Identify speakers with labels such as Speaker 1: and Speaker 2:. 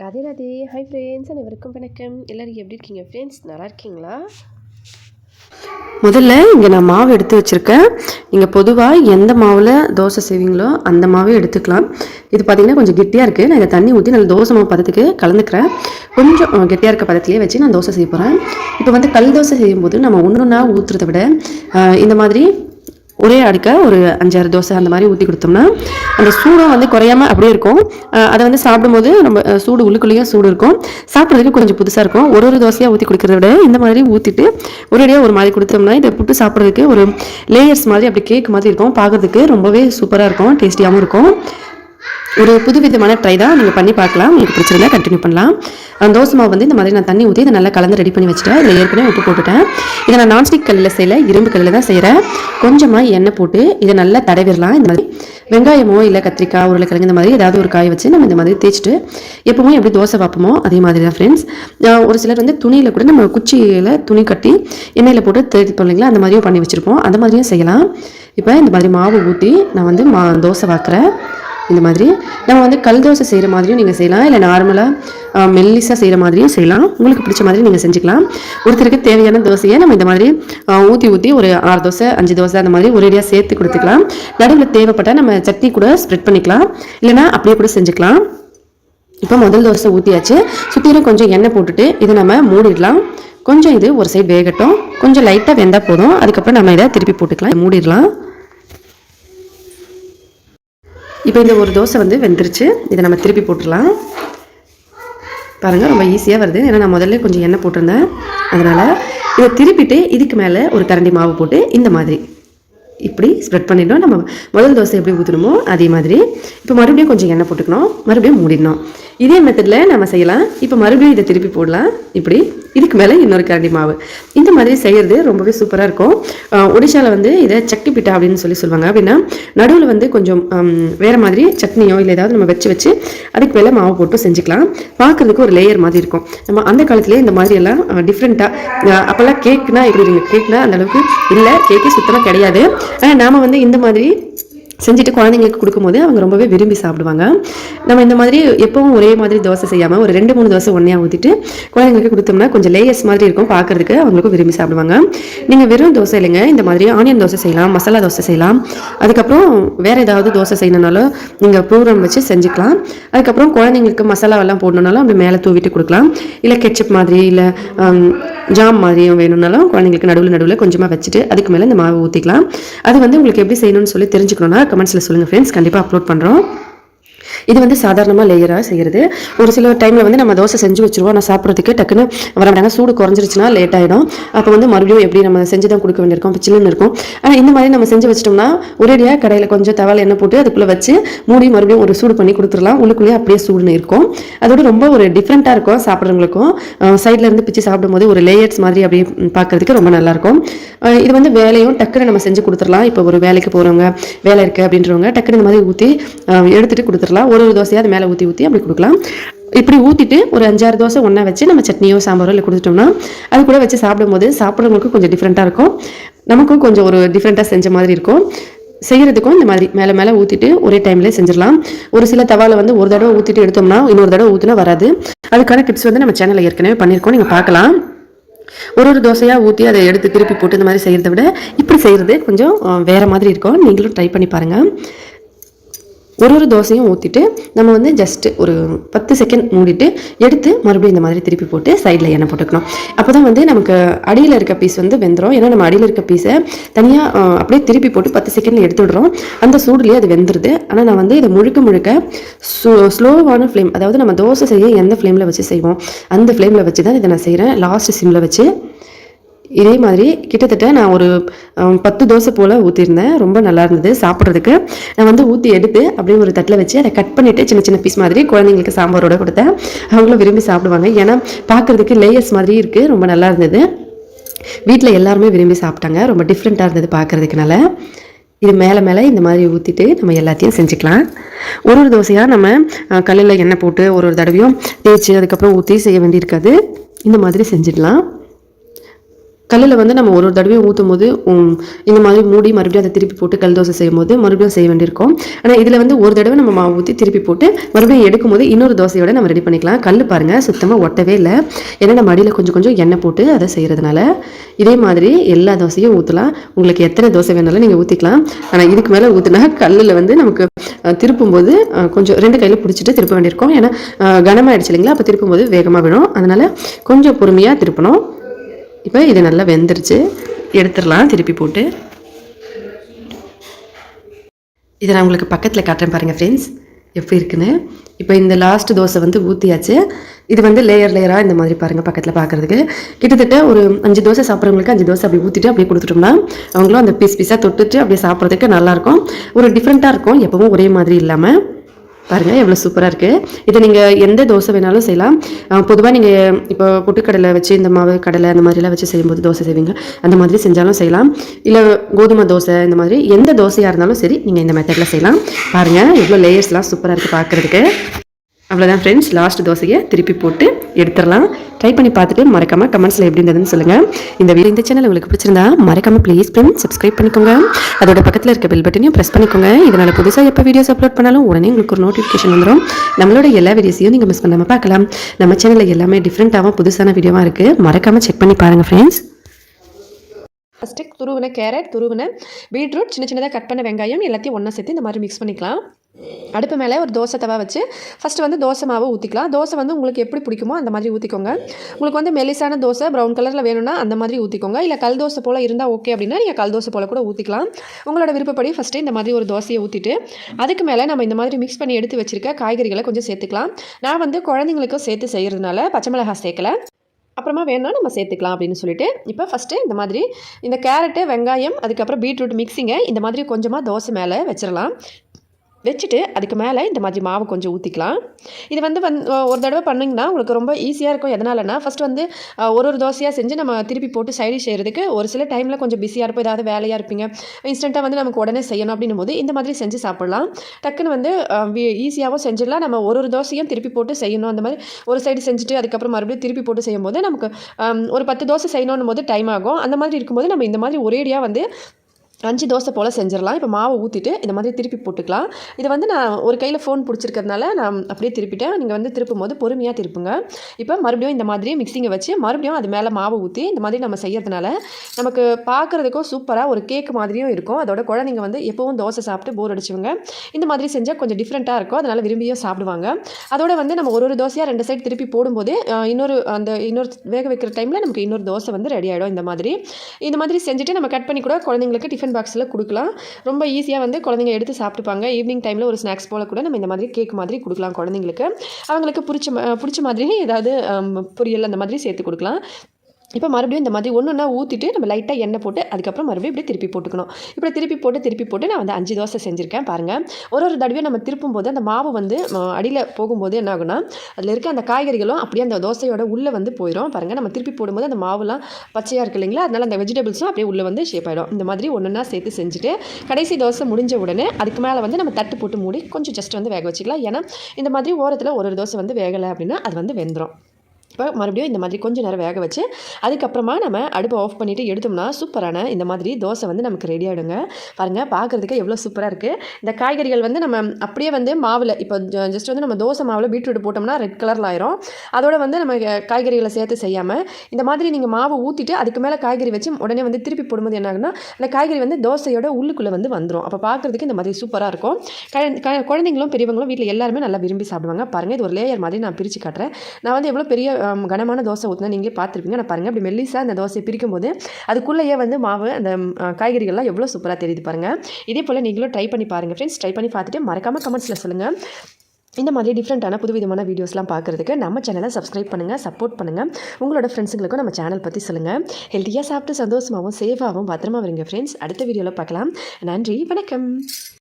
Speaker 1: Radhe Radhe. Hi friends அனைவருக்கும் வணக்கம். எல்லோரும் எப்படி இருக்கீங்க ஃப்ரெண்ட்ஸ் நல்லா இருக்கீங்களா? முதல்ல இங்கே நான் மாவு எடுத்து வச்சுருக்கேன். நீங்கள் பொதுவாக எந்த மாவில் தோசை செய்வீங்களோ அந்த மாவே எடுத்துக்கலாம். இது பார்த்திங்கன்னா கொஞ்சம் கெட்டியாக இருக்குது நான் இதை தண்ணி ஊற்றி நல்ல தோசை மாவு பதத்துக்கு கலந்துக்கிறேன். கொஞ்சம் கெட்டியாக இருக்க பதத்துலேயே வச்சு நான் தோசை செய்ய போகிறேன் இப்போ வந்து கல் தோசை செய்யும்போது நம்ம ஒன்று ஒன்றா ஊற்றுறத விட இந்த மாதிரி ஒரே அடுக்க ஒரு அஞ்சாறு தோசை அந்த மாதிரி ஊற்றி கொடுத்தோம்னா அந்த சூடும் வந்து குறையாம அப்படியே இருக்கும். அதை வந்து சாப்பிடும்போது நம்ம சூடு உள்ளுக்குள்ளேயும் சூடு இருக்கும். சாப்பிட்றதுக்கு கொஞ்சம் புதுசாக இருக்கும். ஒரு ஒரு தோசையாக ஊற்றி கொடுக்கறத விட இந்த மாதிரி ஊற்றிட்டு ஒரேடியாக ஒரு மாதிரி கொடுத்தோம்னா இதை புட்டு சாப்பிட்றதுக்கு ஒரு லேயர்ஸ் மாதிரி அப்படி கேக் மாதிரி இருக்கும். பார்க்கறதுக்கு ரொம்பவே சூப்பராக இருக்கும் டேஸ்டியாகவும் இருக்கும். ஒரு புதுவிதமான ட்ரை தான் நீங்கள் பண்ணி பார்க்கலாம். உங்களுக்கு பிடிச்சிருந்தா கண்டினியூ பண்ணலாம். அந்த தோசை மாவு வந்து இந்த மாதிரி நான் தண்ணி ஊற்றி இதை நல்லா கலந்து ரெடி பண்ணி வச்சுட்டேன். இதில் ஏற்கனவே உப்பு போட்டுட்டேன். இதை நான் நான்ஸ்டிக் கல்லில் செய்யல இரும்பு கல்லில் தான் செய்கிறேன் கொஞ்சமாக எண்ணெய் போட்டு இதை நல்லா தடவிடலாம். இந்த மாதிரி வெங்காயமோ இல்லை கத்திரிக்காய் உருளைக்கிழங்கு இந்த மாதிரி ஏதாவது ஒரு காய வச்சு நம்ம இந்த மாதிரி தேய்ச்சிட்டு எப்பவுமே எப்படி தோசை பார்ப்போமோ அதே மாதிரி தான் ஃப்ரெண்ட்ஸ் ஒரு சிலர் வந்து துணியில் கூட நம்ம குச்சியில் துணி கட்டி எண்ணெயில் போட்டு தேய்ப்போம் இல்லைங்களா அந்த மாதிரியும் பண்ணி வச்சுருப்போம். அந்த மாதிரியும் செய்யலாம். இப்போ இந்த மாதிரி மாவு ஊற்றி நான் வந்து மா தோசை வாக்குறேன் இந்த மாதிரி. நம்ம வந்து கல் தோசை செய்கிற மாதிரியும் நீங்கள் செய்யலாம். இல்லை நார்மலாக மெல்லிஸாக செய்கிற மாதிரியும் செய்யலாம். உங்களுக்கு பிடிச்ச மாதிரி நீங்கள் செஞ்சுக்கலாம். ஒருத்தருக்கு தேவையான தோசையை நம்ம இந்த மாதிரி ஊற்றி ஊற்றி ஒரு ஆறு தோசை அஞ்சு தோசை அந்த மாதிரி ஒரேடியாக சேர்த்து கொடுத்துக்கலாம். நடுவில் தேவைப்பட்டால் நம்ம சட்னி கூட ஸ்ப்ரெட் பண்ணிக்கலாம். இல்லைன்னா அப்படியே கூட செஞ்சுக்கலாம். இப்போ முதல் தோசை ஊற்றியாச்சு சுற்றிலும் கொஞ்சம் எண்ணெய் போட்டுட்டு இதை நம்ம மூடிடலாம். கொஞ்சம் இது ஒரு சைடு வேகட்டும். கொஞ்சம் லைட்டாக வெந்தால் போதும். அதுக்கப்புறம் நம்ம இதை திருப்பி போட்டுக்கலாம். மூடிடலாம். இப்போ இந்த ஒரு தோசை வந்து வெந்துருச்சு. இதை நம்ம திருப்பி போட்டுடலாம். பாருங்கள் ரொம்ப ஈஸியாக வருது. ஏன்னா நான் முதல்ல கொஞ்சம் எண்ணெய் போட்டிருந்தேன். அதனால் இதை திருப்பிட்டு இதுக்கு மேலே ஒரு கரண்டி மாவு போட்டு இந்த மாதிரி. இப்படி ஸ்ப்ரெட் பண்ணிடணும். நம்ம முதல் தோசை எப்படி ஊற்றணுமோ அதே மாதிரி. இப்போ மறுபடியும் கொஞ்சம் எண்ணெய் போட்டுக்கணும். மறுபடியும் மூடிடணும். இதே மெத்தடில் நம்ம செய்யலாம். இப்போ மறுபடியும் இதை திருப்பி போடலாம். இப்படி. இதுக்கு மேலே இன்னொரு கரண்டி மாவு. இந்த மாதிரி செய்கிறது ரொம்பவே சூப்பராக இருக்கும். ஒடிஷாவில் வந்து இதை சக்தி பிட்டா அப்படின்னு சொல்லி சொல்லுவாங்க. அப்படின்னா நடுவில் வந்து கொஞ்சம் வேறு மாதிரி சட்னியோ இல்லை ஏதாவது நம்ம வச்சு வச்சு அதுக்கு மேலே மாவு போட்டு செஞ்சுக்கலாம். பார்க்கறதுக்கு ஒரு லேயர் மாதிரி இருக்கும். நம்ம அந்த காலத்துலேயே இந்த மாதிரி எல்லாம் டிஃப்ரெண்ட்டாக அப்போல்லாம் கேக்னா எப்படி இருங்க? கேக்னா அந்தளவுக்கு இல்லை. கேக்கு சுத்தமாக கிடையாது. ஆனால் நாம் வந்து இந்த மாதிரி செஞ்சுட்டு குழந்தைங்களுக்கு கொடுக்கும்போது அவங்க ரொம்பவே விரும்பி சாப்பிடுவாங்க. நம்ம இந்த மாதிரி எப்பவும் ஒரே மாதிரி தோசை செய்யாமல் ஒரு ரெண்டு மூணு தோசை ஒன்றையாக ஊற்றிட்டு குழந்தைங்களுக்கு கொடுத்தோம்னா கொஞ்சம் லேயர்ஸ் மாதிரி இருக்கும். பார்க்கறதுக்கு அவங்களுக்கும் விரும்பி சாப்பிடுவாங்க. நீங்கள் வெறும் தோசை இல்லைங்க இந்த மாதிரி ஆனியன் தோசை செய்யலாம் மசாலா தோசை செய்யலாம். அதுக்கப்புறம் வேறு ஏதாவது தோசை செய்யணுனாலும் நீங்கள் பூரம் வச்சு செஞ்சுக்கலாம். அதுக்கப்புறம் குழந்தைங்களுக்கு மசாலாவெல்லாம் போடணுனாலும் அப்படி மேலே தூவிட்டு கொடுக்கலாம். இல்லை கெச்சப் மாதிரி இல்லை ஜாம் மாதிரியும் வேணும்னாலும் குழந்தைங்களுக்கு நடுவில் நடுவில் கொஞ்சமாக வச்சுட்டு அதுக்கு மேலே இந்த மாவு ஊற்றிக்கலாம் அது வந்து உங்களுக்கு எப்படி செய்யணும்னு சொல்லி தெரிஞ்சுக்கணும்னா கமெண்ட்ஸில் சொல்லுங்கள் ஃப்ரெண்ட்ஸ் கண்டிப்பாக அப்லோட் பண்ணுறோம் இது வந்து சாதாரணமாக லேயராக செய்கிறது ஒரு சில டைமில் வந்து நம்ம தோசை செஞ்சு வச்சுருவோம். நான் சாப்பிட்றதுக்கு டக்குன்னு வர மாட்டாங்க சூடு குறைஞ்சிருச்சுன்னா லேட் ஆகிடும் அப்போ வந்து மறுபடியும் எப்படி நம்ம செஞ்சு தான் கொடுக்க வேண்டியிருக்கும்? இப்போ சில்லுன்னு இருக்கும். ஆனால் இந்த மாதிரி நம்ம செஞ்சு வச்சிட்டோம்னா ஒரேடியாக கடையில் கொஞ்சம் தவால் எண்ணெய் போட்டு அதுக்குள்ளே வச்சு மூடி மறுபடியும் ஒரு சூடு பண்ணி கொடுத்துடலாம். உள்ளுக்குள்ளேயே அப்படியே சூடுன்னு இருக்கும். அதோட ரொம்ப ஒரு டிஃப்ரெண்ட்டாக இருக்கும் சாப்பிட்றவங்களுக்கும். சைடில் இருந்து பிச்சு சாப்பிடும்போது ஒரு லேயர்ஸ் மாதிரி அப்படியே பார்க்குறதுக்கு பார்க்கறதுக்கு ரொம்ப நல்லாயிருக்கும் இது வந்து வேலையும் டக்குன்னு நம்ம செஞ்சு கொடுத்துடலாம். இப்போ ஒரு வேலைக்கு போகிறவங்க வேலை இருக்குது அப்படின்றவங்க டக்குன்னு இந்த மாதிரி ஊற்றி எடுத்துகிட்டு கொடுத்துடலாம். ஒரு ஒரு தோசையாக அது மேலே ஊற்றி ஊற்றி அப்படி கொடுக்கலாம். இப்படி ஊற்றிட்டு ஒரு அஞ்சாறு தோசை ஒன்றா வச்சு நம்ம சட்னியோ சாம்பாரோ இல்லை கொடுத்துட்டோம்னா அது கூட வச்சு சாப்பிடும்போது சாப்பிட்றவங்களுக்கும் கொஞ்சம் டிஃப்ரெண்ட்டாக இருக்கும். நமக்கும் கொஞ்சம் ஒரு டிஃப்ரெண்ட்டாக செஞ்ச மாதிரி இருக்கும். செய்கிறதுக்கும் இந்த மாதிரி மேலே மேலே ஊற்றிட்டு ஒரே டைம்லேயே செஞ்சிடலாம். ஒரு சில தவாவில் வந்து ஒரு தடவை ஊற்றிட்டு எடுத்தோம்னா இன்னொரு தடவை ஊற்றினா வராது. அதுக்கான டிப்ஸ் வந்து நம்ம சேனலில் ஏற்கனவே பண்ணியிருக்கோம். நீங்கள் பார்க்கலாம். ஒரு ஒரு தோசையாக ஊற்றி அதை எடுத்து திருப்பி போட்டு இந்த மாதிரி செய்கிறத விட இப்படி செய்கிறது கொஞ்சம் வேறு மாதிரி இருக்கும். நீங்களும் ட்ரை பண்ணி பாருங்கள் ஒரு ஒரு தோசையும் ஊற்றிட்டு நம்ம வந்து ஜஸ்ட்டு ஒரு பத்து செகண்ட் மூடிட்டு எடுத்து மறுபடியும் இந்த மாதிரி திருப்பி போட்டு சைடில் எண்ணெய் போட்டுக்கணும். அப்போ தான் வந்து நமக்கு அடியில் இருக்க பீஸ் வந்து வெந்துடும் ஏன்னா நம்ம அடியில் இருக்க பீஸை தனியாக அப்படியே திருப்பி போட்டு பத்து செகண்டில் எடுத்து விடுறோம். அந்த சூடுலேயே அது வெந்துடுது ஆனால் நான் வந்து இதை முழுக்க முழுக்க ஸ்லோ ஸ்லோவான ஃப்ளேம் அதாவது நம்ம தோசை செய்ய எந்த ஃப்ளேமில் வச்சு செய்வோம் அந்த ஃப்ளேமில் வச்சு தான் இதை நான் செய்கிறேன் லாஸ்ட் சிம்மில் வச்சு இதே மாதிரி கிட்டத்தட்ட நான் ஒரு பத்து தோசை போல் ஊற்றிருந்தேன் ரொம்ப நல்லா இருந்தது சாப்பிட்றதுக்கு. நான் வந்து ஊற்றி எடுத்து அப்படியே ஒரு தட்டில் வச்சு அதை கட் பண்ணிவிட்டு சின்ன சின்ன பீஸ் மாதிரி குழந்தைங்களுக்கு சாம்பாரோட கொடுத்தேன். அவங்களும் விரும்பி சாப்பிடுவாங்க. ஏன்னா பார்க்குறதுக்கு லேயர்ஸ் மாதிரி இருக்குது ரொம்ப நல்லா இருந்தது. வீட்டில் எல்லாருமே விரும்பி சாப்பிட்டாங்க. ரொம்ப டிஃப்ரெண்ட்டாக இருந்தது பார்க்குறதுக்குனால. இது மேலே மேலே இந்த மாதிரி ஊற்றிட்டு நம்ம எல்லாத்தையும் செஞ்சுக்கலாம். ஒரு ஒரு தோசையாக நம்ம கல்லில் எண்ணெய் போட்டு ஒரு ஒரு தடவையும் தேய்ச்சி அதுக்கப்புறம் ஊற்றி செய்ய வேண்டியிருக்காது. இந்த மாதிரி செஞ்சிடலாம் கல்லில் வந்து நம்ம ஒரு ஒரு தடவையும் ஊற்றும் போது இந்த மாதிரி மூடி மறுபடியும் அதை திருப்பி போட்டு கல் தோசை செய்யும் போது மறுபடியும் செய்ய வேண்டியிருக்கும். ஆனால் இதில் வந்து ஒரு தடவை நம்ம மாவு ஊற்றி திருப்பி போட்டு மறுபடியும் எடுக்கும் போது இன்னொரு தோசையோட நம்ம ரெடி பண்ணிக்கலாம். கல் பாருங்கள் சுத்தமாக ஒட்டவே இல்லை. ஏன்னா நம்ம அடியில் கொஞ்சம் கொஞ்சம் எண்ணெய் போட்டு அதை செய்கிறதுனால இதே மாதிரி எல்லா தோசையும் ஊற்றலாம் உங்களுக்கு எத்தனை தோசை வேணாலும் நீங்கள் ஊற்றிக்கலாம் ஆனால் இதுக்கு மேலே ஊற்றினா கல்லில் வந்து நமக்கு திருப்பும்போது கொஞ்சம் ரெண்டு கையில் பிடிச்சிட்டு திருப்ப வேண்டியிருக்கும். ஏன்னா அஹ், இல்லைங்களா? அப்போ திருப்பும்போது வேகமாக விடும் அதனால் கொஞ்சம் பொறுமையாக திருப்பணும். இப்போ இது நல்லா வெந்துருச்சு. எடுத்துடலாம் திருப்பி போட்டு. இதை நான் உங்களுக்கு பக்கத்தில் காட்டுறேன் பாருங்கள் ஃப்ரெண்ட்ஸ் எப்படி இருக்குன்னு. இப்போ இந்த லாஸ்ட் தோசை வந்து ஊற்றியாச்சு இது வந்து லேயர் லேயராக இந்த மாதிரி பாருங்கள் பக்கத்தில் பார்க்குறதுக்கு கிட்டத்தட்ட ஒரு அஞ்சு தோசை சாப்பிட்றவங்களுக்கு அஞ்சு தோசை அப்படி ஊற்றிட்டு அப்படியே கொடுத்துட்டோம்னா அவங்களும் அந்த பீஸ் பீஸாக தொட்டுட்டு அப்படியே சாப்பிட்றதுக்கு நல்லாயிருக்கும் ஒரு டிஃப்ரெண்ட்டாக இருக்கும் எப்பவும் ஒரே மாதிரி இல்லாமல் பாருங்கள் எவ்வளோ சூப்பராக இருக்குது இதை நீங்கள் எந்த தோசை வேணாலும் செய்யலாம். பொதுவாக நீங்கள் இப்போ பொட்டுக்கடலை வச்சு இந்த மாவு கடலை அந்த மாதிரிலாம் வச்சு செய்யும்போது தோசை செய்வீங்க. அந்த மாதிரி செஞ்சாலும் செய்யலாம். இல்லை கோதுமை தோசை இந்த மாதிரி எந்த தோசையாக இருந்தாலும் சரி நீங்கள் இந்த மெத்தடில் செய்யலாம். பாருங்கள் எவ்வளோ லேயர்ஸ்லாம் சூப்பராக இருக்குது பார்க்குறதுக்கு அவ்வளோதான் ஃப்ரெண்ட்ஸ் லாஸ்ட் தோசையை திருப்பி போட்டு எடுத்துடலாம். ட்ரை பண்ணி பார்த்துட்டு மறக்காமல் கமெண்ட்ஸில் எப்படி இருந்ததுன்னு சொல்லுங்கள் இந்த வீடியோ இந்த சேனல் உங்களுக்கு பிடிச்சிருந்தா மறக்காமல் ப்ளீஸ் ஃப்ரெண்ட் சப்ஸ்கிரைப் பண்ணிக்கோங்க. அதோட பக்கத்தில் இருக்க பெல் பட்டனையும் ப்ரெஸ் பண்ணிக்கோங்க. இதனால் புதுசாக எப்போ வீடியோஸ் அப்லோட் பண்ணாலும் உடனே உங்களுக்கு ஒரு நோட்டிஃபிகேஷன் வந்துடும் நம்மளோட எல்லா வீடியோஸையும் நீங்கள் மிஸ் பண்ணாமல் பார்க்கலாம். நம்ம சேனலில் எல்லாமே டிஃப்ரெண்ட்டாகவும் புதுசான வீடியோவாக இருக்குது மறக்காமல் செக் பண்ணி பாருங்கள் ஃப்ரெண்ட்ஸ்
Speaker 2: ஃபஸ்ட்டு துருவின கேரட் துருவின பீட்ரூட் சின்ன சின்னதாக கட் பண்ண வெங்காயம் எல்லாத்தையும் ஒன்றா சேர்த்து இந்த மாதிரி மிக்ஸ் பண்ணிக்கலாம். அடுப்பு மேலே ஒரு தோசை தவா வச்சு ஃபஸ்ட்டு வந்து தோசை மாவு ஊற்றிக்கலாம் தோசை வந்து உங்களுக்கு எப்படி பிடிக்குமோ அந்த மாதிரி ஊற்றிக்கோங்க உங்களுக்கு வந்து மெலிசான தோசை ப்ரௌன் கலரில் வேணும்னா அந்த மாதிரி ஊற்றிக்கோங்க இல்லை கல் தோசை போல் இருந்தால் ஓகே அப்படின்னா நீங்கள் கல் தோசை போல் கூட ஊற்றிக்கலாம் உங்களோட விருப்பப்படி ஃபஸ்ட்டு இந்த மாதிரி ஒரு தோசையை ஊற்றிட்டு அதுக்கு மேலே நம்ம இந்த மாதிரி மிக்ஸ் பண்ணி எடுத்து வச்சிருக்க காய்கறிகளை கொஞ்சம் சேர்த்துக்கலாம். நான் வந்து குழந்தைங்களுக்கும் சேர்த்து செய்கிறதுனால பச்சை மிளகாய் சேர்க்கலை. அப்புறமா வேணால் நம்ம சேர்த்துக்கலாம் அப்படின்னு சொல்லிட்டு இப்போ ஃபஸ்ட்டு இந்த மாதிரி இந்த கேரட்டு வெங்காயம் அதுக்கப்புறம் பீட்ரூட் மிக்சிங்கை இந்த மாதிரி கொஞ்சமாக தோசை மேலே வச்சிடலாம். வச்சுட்டு அதுக்கு மேலே இந்த மாதிரி மாவு கொஞ்சம் ஊற்றிக்கலாம் இது வந்து வந் ஒரு தடவை பண்ணிங்கன்னா உங்களுக்கு ரொம்ப ஈஸியாக இருக்கும். எதனாலனா ஃபஸ்ட் வந்து ஒரு ஒரு தோசையாக செஞ்சு நம்ம திருப்பி போட்டு சைடு செய்கிறதுக்கு ஒரு சில டைமில் கொஞ்சம் பிஸியாக இருப்போம் ஏதாவது வேலையாக இருப்பீங்க. இன்ஸ்டண்ட்டாக வந்து நமக்கு உடனே செய்யணும் அப்படின்னும் போது இந்த மாதிரி செஞ்சு சாப்பிட்லாம். டக்குன்னு வந்து ஈஸியாகவும் செஞ்சிடலாம். நம்ம ஒரு ஒரு தோசையும் திருப்பி போட்டு செய்யணும். அந்த மாதிரி ஒரு சைடு செஞ்சுட்டு அதுக்கப்புறம் மறுபடியும் திருப்பி போட்டு செய்யும்போது நமக்கு ஒரு பத்து தோசை செய்யணும் போது டைம் ஆகும். அந்த மாதிரி இருக்கும்போது நம்ம இந்த மாதிரி ஒரேடியாக வந்து அஞ்சு தோசை போல் செஞ்சிடலாம். இப்போ மாவை ஊற்றிட்டு இந்த மாதிரி திருப்பி போட்டுக்கலாம். இதை வந்து நான் ஒரு கையில் ஃபோன் பிடிச்சிருக்கிறதுனால நான் அப்படியே திருப்பிட்டேன். நீங்கள் வந்து திருப்பும் போது பொறுமையாக திருப்புங்க. இப்போ மறுபடியும் இந்த மாதிரி மிக்சிங்கை வச்சு மறுபடியும் அது மேலே மாவை ஊற்றி இந்த மாதிரி நம்ம செய்கிறதுனால நமக்கு பார்க்குறதுக்கும் சூப்பராக ஒரு கேக் மாதிரியும் இருக்கும். அதோட குழந்தைங்க வந்து எப்போவும் தோசை சாப்பிட்டு போர் அடிச்சுவங்க இந்த மாதிரி செஞ்சால் கொஞ்சம் டிஃப்ரெண்ட்டாக இருக்கும். அதனால் விரும்பியும் சாப்பிடுவாங்க. அதோட வந்து நம்ம ஒரு ஒரு தோசையாக ரெண்டு சைடு திருப்பி போடும்போது இன்னொரு அந்த இன்னொரு வேக வைக்கிற டைமில் நமக்கு இன்னொரு தோசை வந்து ரெடி ஆகிடும் இந்த மாதிரி. இந்த மாதிரி செஞ்சுட்டு நம்ம கட் பண்ணி கூட குழந்தைங்களுக்கு டிஃபன் பாக்ஸில் கொடுக்கலாம். ரொம்ப ஈஸியாக வந்து குழந்தைங்க எடுத்து சாப்பிட்டுப்பாங்க. ஈவினிங் டைமில் ஒரு ஸ்நாக்ஸ் போல் கூட நம்ம இந்த மாதிரி கேக் மாதிரி கொடுக்கலாம் குழந்தைங்களுக்கு. அவங்களுக்கு பிடிச்ச பிடிச்ச மாதிரி ஏதாவது பொரியல் அந்த மாதிரி சேர்த்து கொடுக்கலாம். இப்போ மறுபடியும் இந்த மாதிரி ஒன்று ஒன்றா ஊற்றிட்டு நம்ம லைட்டாக எண்ணெய் போட்டு அதுக்கப்புறம் மறுபடியும் இப்படி திருப்பி போட்டுக்கணும். இப்படி திருப்பி போட்டு திருப்பி போட்டு நான் வந்து அஞ்சு தோசை செஞ்சுருக்கேன் பாருங்கள் ஒரு ஒரு தடவையும் நம்ம திருப்பும் போது அந்த மாவு வந்து அடியில் போகும்போது என்ன ஆகுனா அதில் இருக்க அந்த காய்கறிகளும் அப்படியே அந்த தோசையோட உள்ளே வந்து போயிடும் பாருங்கள் நம்ம திருப்பி போடும்போது அந்த மாவுலாம் பச்சையாக இருக்கு இல்லைங்களா? அதனால் அந்த வெஜிடபிள்ஸும் அப்படியே உள்ளே வந்து ஷேப் ஆகிடும் இந்த மாதிரி ஒன்றா சேர்த்து செஞ்சுட்டு கடைசி தோசை முடிஞ்ச உடனே அதுக்கு மேலே வந்து நம்ம தட்டு போட்டு மூடி கொஞ்சம் ஜஸ்ட் வந்து வேக வச்சுக்கலாம். ஏன்னா இந்த மாதிரி ஓரத்தில் ஒரு ஒரு தோசை வந்து வேகலை அப்படின்னா அது வந்து வெந்துடும் இப்போ மறுபடியும் இந்த மாதிரி கொஞ்சம் நேரம் வேக வச்சு அதுக்கப்புறமா நம்ம அடுப்பை ஆஃப் பண்ணிவிட்டு எடுத்தோம்னா சூப்பரான இந்த மாதிரி தோசை வந்து நமக்கு ரெடி ஆகிடுங்க பாருங்கள் பார்க்குறதுக்கு எவ்வளோ சூப்பராக இருக்குது இந்த காய்கறிகள் வந்து நம்ம அப்படியே வந்து மாவில் இப்போ ஜஸ்ட் வந்து நம்ம தோசை மாவில் பீட்ரூட் போட்டோம்னா ரெட் கலரில் ஆயிரும். அதோட வந்து நம்ம காய்கறிகளை சேர்த்து செய்யாமல் இந்த மாதிரி நீங்கள் மாவு ஊற்றிட்டு அதுக்கு மேலே காய்கறி வச்சு உடனே வந்து திருப்பி போடும்போது என்ன ஆகுனா அந்த காய்கறி வந்து தோசையோட உள்ளுக்குள்ளே வந்து வந்துடும் அப்போ பார்க்குறதுக்கு இந்த மாதிரி சூப்பராக இருக்கும். க- குழந்தைங்களும் பெரியவங்களும் வீட்டில் எல்லாருமே நல்லா விரும்பி சாப்பிடுவாங்க. பாருங்கள் இது ஒரு லேயர் மாதிரி நான் பிரித்து காட்டுறேன். நான் வந்து எவ்வளோ பெரிய கனமான தோசை ஊற்றினா நீங்களே பார்த்துருப்பீங்க. நான் பாருங்கள் அப்படி மெல்லிசாக அந்த தோசையை பிரிக்கும் போது அதுக்குள்ளேயே வந்து மாவு அந்த காய்கறிகள்லாம் எவ்வளோ சூப்பராக தெரியுது பாருங்கள் இதே போல் நீங்களும் ட்ரை பண்ணி பாருங்கள் ஃப்ரெண்ட்ஸ் ட்ரை பண்ணி பார்த்துட்டு மறக்காமல் கமெண்ட்ஸில் சொல்லுங்கள் இந்த மாதிரி டிஃப்ரெண்ட்டான புதுவிதமான வீடியோஸ்லாம் பார்க்குறதுக்கு நம்ம சேனலை சப்ஸ்கிரைப் பண்ணுங்கள் சப்போர்ட் பண்ணுங்கள் உங்களோட ஃப்ரெண்ட்ஸுங்களுக்கும் நம்ம சேனல் பற்றி சொல்லுங்கள் ஹெல்த்தியாக சாப்பிட்டு சந்தோஷமாகவும் சேஃபாகவும் பத்திரமா வருங்க ஃப்ரெண்ட்ஸ் அடுத்த வீடியோவில் பார்க்கலாம். நன்றி வணக்கம்.